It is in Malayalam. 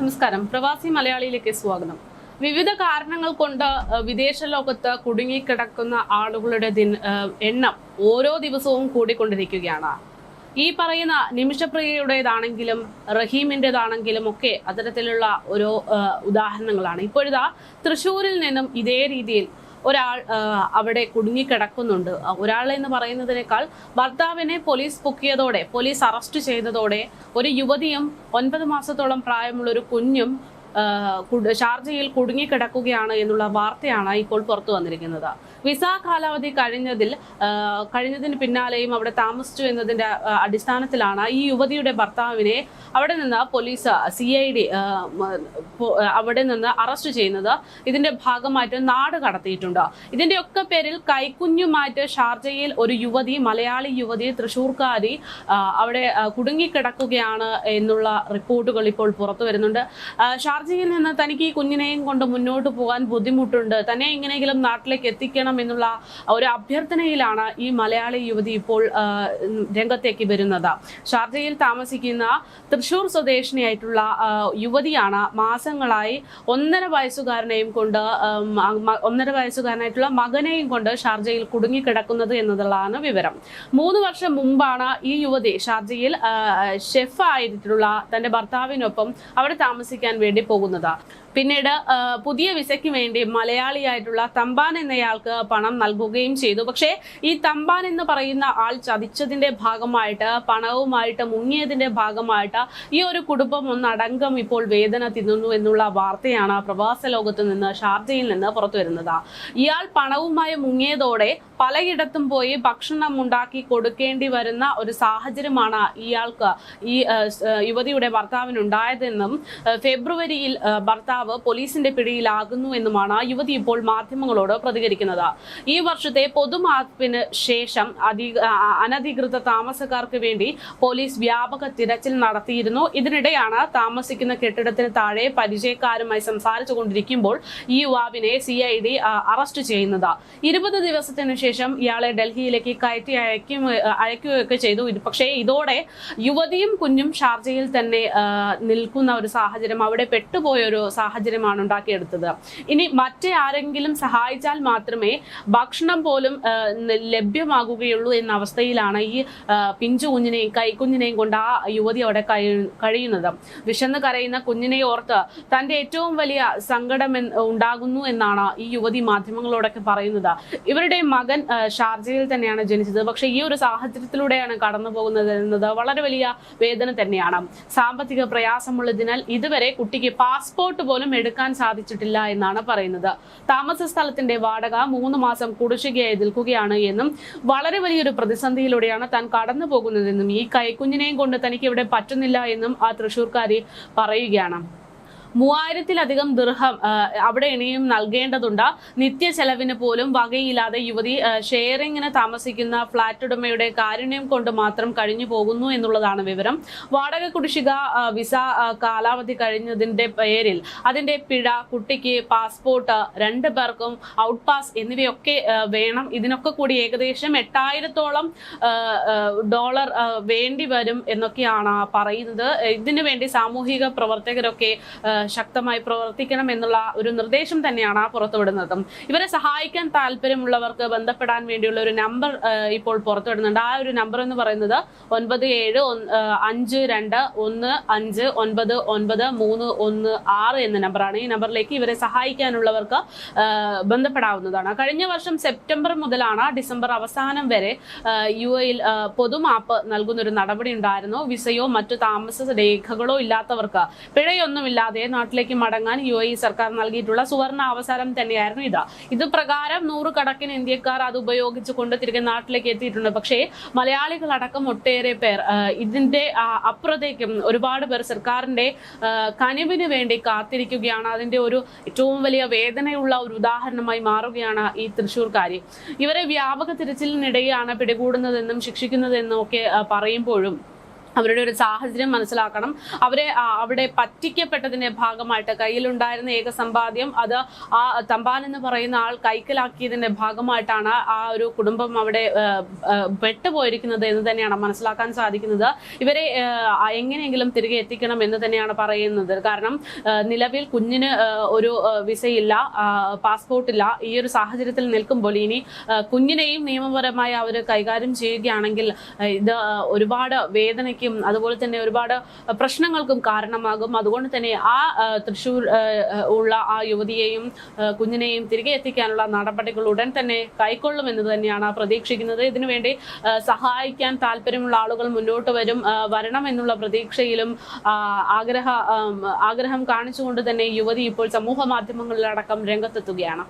നമസ്കാരം. പ്രവാസി മലയാളിയിലേക്ക് സ്വാഗതം. വിവിധ കാരണങ്ങൾ കൊണ്ട് വിദേശ ലോകത്ത് കുടുങ്ങിക്കിടക്കുന്ന ആളുകളുടെ ദിന- എണ്ണം ഓരോ ദിവസവും കൂടിക്കൊണ്ടിരിക്കുകയാണ്. ഈ പറയുന്ന നിമിഷപ്രിയയുടേതാണെങ്കിലും റഹീമിന്റെതാണെങ്കിലും ഒക്കെ അത്തരത്തിലുള്ള ഓരോ ഉദാഹരണങ്ങളാണ്. ഇപ്പോഴിതാ തൃശ്ശൂരിൽ നിന്നും ഇതേ രീതിയിൽ ഒരാൾ അവിടെ കുടുങ്ങിക്കിടക്കുന്നുണ്ട്. ഒരാൾ എന്ന് പറയുന്നതിനേക്കാൾ ഭർത്താവിനെ പോലീസ് പൊക്കിയതോടെ പോലീസ് അറസ്റ്റ് ചെയ്തതോടെ ഒരു യുവതിയും ഒൻപത് മാസത്തോളം പ്രായമുള്ള ഒരു കുഞ്ഞും ഷാർജയിൽ കുടുങ്ങിക്കിടക്കുകയാണ് എന്നുള്ള വാർത്തയാണ് ഇപ്പോൾ പുറത്തു വന്നിരിക്കുന്നത്. വിസ കാലാവധി കഴിഞ്ഞതിൽ കഴിഞ്ഞതിന് പിന്നാലെയും അവിടെ താമസിച്ചു എന്നതിന്റെ അടിസ്ഥാനത്തിലാണ് ഈ യുവതിയുടെ ഭർത്താവിനെ അവിടെ നിന്ന് പോലീസ് സി അവിടെ നിന്ന് അറസ്റ്റ് ചെയ്യുന്നത് ഇതിന്റെ ഭാഗമായിട്ട് നാട് കടത്തിയിട്ടുണ്ട്. ഇതിന്റെ ഒക്കെ പേരിൽ കൈക്കുഞ്ഞുമായിട്ട് ഷാർജയിൽ ഒരു യുവതി മലയാളി യുവതി തൃശൂർക്കാരി അവിടെ കുടുങ്ങിക്കിടക്കുകയാണ് എന്നുള്ള റിപ്പോർട്ടുകൾ ഇപ്പോൾ പുറത്തു വരുന്നുണ്ട്. ആ, ഷാർജയിൽ നിന്ന് തനിക്ക് ഈ കുഞ്ഞിനെയും കൊണ്ട് മുന്നോട്ട് പോകാൻ ബുദ്ധിമുട്ടുണ്ട്. തന്നെ എങ്ങനെയെങ്കിലും നാട്ടിലേക്ക് എത്തിക്കണം എന്നുള്ള ഒരു അഭ്യർത്ഥനയിലാണ് ഈ മലയാളി യുവതി ഇപ്പോൾ രംഗത്തേക്ക് വരുന്നത്. ഷാർജയിൽ താമസിക്കുന്ന തൃശൂർ സ്വദേശിനിയായിട്ടുള്ള യുവതിയാണ് മാസങ്ങളായി ഒന്നര വയസ്സുകാരനെയും കൊണ്ട് ഒന്നര വയസ്സുകാരനായിട്ടുള്ള മകനെയും കൊണ്ട് ഷാർജയിൽ കുടുങ്ങിക്കിടക്കുന്നത് എന്നതുള്ളതാണ് വിവരം. മൂന്ന് വർഷം മുമ്പാണ് ഈ യുവതി ഷാർജയിൽ ഷെഫായിട്ടുള്ള തന്റെ ഭർത്താവിനൊപ്പം അവിടെ താമസിക്കാൻ വേണ്ടി പോകുന്നത്. പിന്നീട് പുതിയ വിസയ്ക്ക് വേണ്ടി മലയാളിയായിട്ടുള്ള തമ്പാൻ എന്നയാൾക്ക് പണം നൽകുകയും ചെയ്തു. പക്ഷേ ഈ തമ്പാൻ എന്ന് പറയുന്ന ആൾ ചതിച്ചതിന്റെ ഭാഗമായിട്ട് പണവുമായിട്ട് മുങ്ങിയതിന്റെ ഭാഗമായിട്ട് ഈ ഒരു കുടുംബം ഒന്നടങ്കം ഇപ്പോൾ വേദന തിന്നുന്നു എന്നുള്ള വാർത്തയാണ് പ്രവാസ ലോകത്ത് നിന്ന് ഷാർജയിൽ നിന്ന് പുറത്തു വരുന്നത്. ഇയാൾ പണവുമായി മുങ്ങിയതോടെ പലയിടത്തും പോയി ഭക്ഷണം ഉണ്ടാക്കി കൊടുക്കേണ്ടി വരുന്ന ഒരു സാഹചര്യമാണ് ഇയാൾക്ക് ഈ യുവതിയുടെ ഭർത്താവിനുണ്ടായതെന്നും ഫെബ്രുവരിയിൽ ആ, ഭർത്താവ് പോലീസിന്റെ പിടിയിലാകുന്നു എന്നുമാണ് യുവതി ഇപ്പോൾ മാധ്യമങ്ങളോട് പ്രതികരിക്കുന്നത്. ഈ വർഷത്തെ പൊതുമാപ്പിന് ശേഷം അനധികൃത താമസക്കാർക്ക് വേണ്ടി പോലീസ് വ്യാപക തിരച്ചിൽ നടത്തിയിരുന്നു. ഇതിനിടെയാണ് താമസിക്കുന്ന കെട്ടിടത്തിന് താഴെ പരിചയക്കാരുമായി സംസാരിച്ചു കൊണ്ടിരിക്കുമ്പോൾ ഈ യുവാവിനെ സി ഐ ഡി അറസ്റ്റ് ചെയ്യുന്നത്. ഇരുപത് ദിവസത്തിനു ശേഷം ഇയാളെ ഡൽഹിയിലേക്ക് കയറ്റി അയക്കും അയക്കുകയൊക്കെ ചെയ്തു. പക്ഷേ ഇതോടെ യുവതിയും കുഞ്ഞും ഷാർജയിൽ തന്നെ നിൽക്കുന്ന ഒരു സാഹചര്യം അവിടെ പെട്ടുപോയ ഒരു സാഹചര്യമാണ് ഉണ്ടാക്കിയെടുത്തത്. ഇനി മറ്റേ ആരെങ്കിലും സഹായിച്ചാൽ മാത്രമേ ഭക്ഷണം പോലും ലഭ്യമാകുകയുള്ളൂ എന്ന അവസ്ഥയിലാണ് ഈ പിഞ്ചു കുഞ്ഞിനെയും കൈക്കുഞ്ഞിനെയും കൊണ്ട് ആ യുവതി അവിടെ കഴിയുന്നത്. വിശന്ന് കരയുന്ന കുഞ്ഞിനെ ഓർത്ത് തന്റെ ഏറ്റവും വലിയ സങ്കടം ഉണ്ടാകുന്നു എന്നാണ് ഈ യുവതി മാധ്യമങ്ങളോടൊക്കെ പറയുന്നത്. ഇവരുടെ മകൻ ഷാർജയിൽ തന്നെയാണ് ജനിച്ചത്. പക്ഷെ ഈ ഒരു സാഹചര്യത്തിലൂടെയാണ് കടന്നു പോകുന്നത് എന്നത് വളരെ വലിയ വേദന തന്നെയാണ്. സാമ്പത്തിക പ്രയാസമുള്ളതിനാൽ ഇതുവരെ കുട്ടിക്ക് പാസ്പോർട്ട് പോലും എടുക്കാൻ സാധിച്ചിട്ടില്ല എന്നാണ് പറയുന്നത്. താമസ സ്ഥലത്തിന്റെ വാടക മൂന്ന് മാസം കുടിശ്ശികയായി നിൽക്കുകയാണ് എന്നും വളരെ വലിയൊരു പ്രതിസന്ധിയിലൂടെയാണ് താൻ കടന്നു പോകുന്നതെന്നും ഈ കൈക്കുഞ്ഞിനെയും കൊണ്ട് തനിക്ക് ഇവിടെ പറ്റുന്നില്ല എന്നും ആ തൃശൂർക്കാരി പറയുകയാണ്. മൂവായിരത്തിലധികം ദൃഹം അവിടെ ഇനിയും നൽകേണ്ടതുണ്ട്. നിത്യ ചെലവിന് പോലും വകയില്ലാതെ യുവതി ഷെയറിങ്ങിന് താമസിക്കുന്ന ഫ്ളാറ്റ് ഉടമയുടെ കാരുണ്യം കൊണ്ട് മാത്രം കഴിഞ്ഞു പോകുന്നു എന്നുള്ളതാണ് വിവരം. വാടക കുടിശ്ശിക വിസ കാലാവധി കഴിഞ്ഞതിന്റെ പേരിൽ അതിന്റെ പിഴ കുട്ടിക്ക് പാസ്പോർട്ട് രണ്ട് പേർക്കും ഔട്ട് പാസ് എന്നിവയൊക്കെ വേണം. ഇതിനൊക്കെ കൂടി ഏകദേശം എട്ടായിരത്തോളം ഡോളർ വേണ്ടി വരും എന്നൊക്കെയാണ് പറയുന്നത്. ഇതിനു വേണ്ടി സാമൂഹിക പ്രവർത്തകരൊക്കെ ശക്തമായി പ്രവർത്തിക്കണം എന്നുള്ള ഒരു നിർദ്ദേശം തന്നെയാണ് പുറത്തുവിടുന്നത്. ഇവരെ സഹായിക്കാൻ താല്പര്യമുള്ളവർക്ക് ബന്ധപ്പെടാൻ വേണ്ടിയുള്ള ഒരു നമ്പർ ഇപ്പോൾ പുറത്തുവിടുന്നുണ്ട്. ആ ഒരു നമ്പർ എന്ന് പറയുന്നത് ഒൻപത് ഏഴ് അഞ്ച് രണ്ട് ഒന്ന് അഞ്ച് ഒൻപത് ഒൻപത് മൂന്ന് ഒന്ന് ആറ് എന്ന നമ്പറാണ്. ഈ നമ്പറിലേക്ക് ഇവരെ സഹായിക്കാനുള്ളവർക്ക് ബന്ധപ്പെടാവുന്നതാണ്. കഴിഞ്ഞ വർഷം സെപ്റ്റംബർ മുതലാണ് ഡിസംബർ അവസാനം വരെ യു എയിൽ പൊതുമാപ്പ് നൽകുന്ന ഒരു നടപടി ഉണ്ടായിരുന്നു. വിസയോ മറ്റു താമസ രേഖകളോ ഇല്ലാത്തവർക്ക് പിഴയൊന്നുമില്ലാതെ നാട്ടിലേക്ക് മടങ്ങാൻ യു എ സർക്കാർ നൽകിയിട്ടുള്ള സുവർണ അവസരം തന്നെയായിരുന്നു ഇത്. ഇത് പ്രകാരം നൂറുകണക്കിന് ഇന്ത്യക്കാർ അത് ഉപയോഗിച്ചുകൊണ്ട് തിരികെ നാട്ടിലേക്ക് എത്തിയിട്ടുണ്ട്. പക്ഷേ മലയാളികളടക്കം ഒട്ടേറെ പേർ ഇതിന്റെ അപ്പുറത്തേക്കും ഒരുപാട് പേർ സർക്കാരിന്റെ കനിവിന് വേണ്ടി കാത്തിരിക്കുകയാണ്. അതിന്റെ ഒരു ഏറ്റവും വലിയ വേദനയുള്ള ഒരു ഉദാഹരണമായി മാറുകയാണ് ഈ തൃശ്ശൂർക്കാരി. ഇവരെ വ്യാപക തിരച്ചിലിനിടെയാണ് പിടികൂടുന്നതെന്നും ശിക്ഷിക്കുന്നതെന്നും ഒക്കെ പറയുമ്പോഴും അവരുടെ ഒരു സാഹചര്യം മനസ്സിലാക്കണം. അവരെ അവിടെ പറ്റിക്കപ്പെട്ടതിന്റെ ഭാഗമായിട്ട് കയ്യിലുണ്ടായിരുന്ന ഏക സമ്പാദ്യം അത് ആ തമ്പാൻ എന്ന് പറയുന്ന ആൾ കൈക്കലാക്കിയതിന്റെ ഭാഗമായിട്ടാണ് ആ ഒരു കുടുംബം അവിടെ പെട്ടുപോയിരിക്കുന്നത് എന്ന് തന്നെയാണ് മനസ്സിലാക്കാൻ സാധിക്കുന്നത്. ഇവരെ എങ്ങനെയെങ്കിലും തിരികെ എത്തിക്കണം എന്ന് തന്നെയാണ് പറയുന്നത്. കാരണം നിലവിൽ കുഞ്ഞിന് ഒരു വിസയില്ല പാസ്പോർട്ടില്ല. ഈ ഒരു സാഹചര്യത്തിൽ നിൽക്കുമ്പോൾ ഇനി കുഞ്ഞിനെയും നിയമപരമായി അവർ കൈകാര്യം ചെയ്യുകയാണെങ്കിൽ ഇത് ഒരുപാട് വേദനയ്ക്കും അതുപോലെ തന്നെ ഒരുപാട് പ്രശ്നങ്ങൾക്കും കാരണമാകും. അതുകൊണ്ട് തന്നെ ആ തൃശ്ശൂർ ഉള്ള ആ യുവതിയെയും കുഞ്ഞിനെയും തിരികെ എത്തിക്കാനുള്ള നടപടികൾ ഉടൻ തന്നെ കൈക്കൊള്ളുമെന്ന് തന്നെയാണ് പ്രതീക്ഷിക്കുന്നത്. ഇതിനുവേണ്ടി സഹായിക്കാൻ താല്പര്യമുള്ള ആളുകൾ മുന്നോട്ട് വരും വരണം എന്നുള്ള പ്രതീക്ഷയിലും ആഗ്രഹ ആഗ്രഹം കാണിച്ചുകൊണ്ട് തന്നെ യുവതി ഇപ്പോൾ സമൂഹ മാധ്യമങ്ങളിലടക്കം രംഗത്തെത്തുകയാണ്.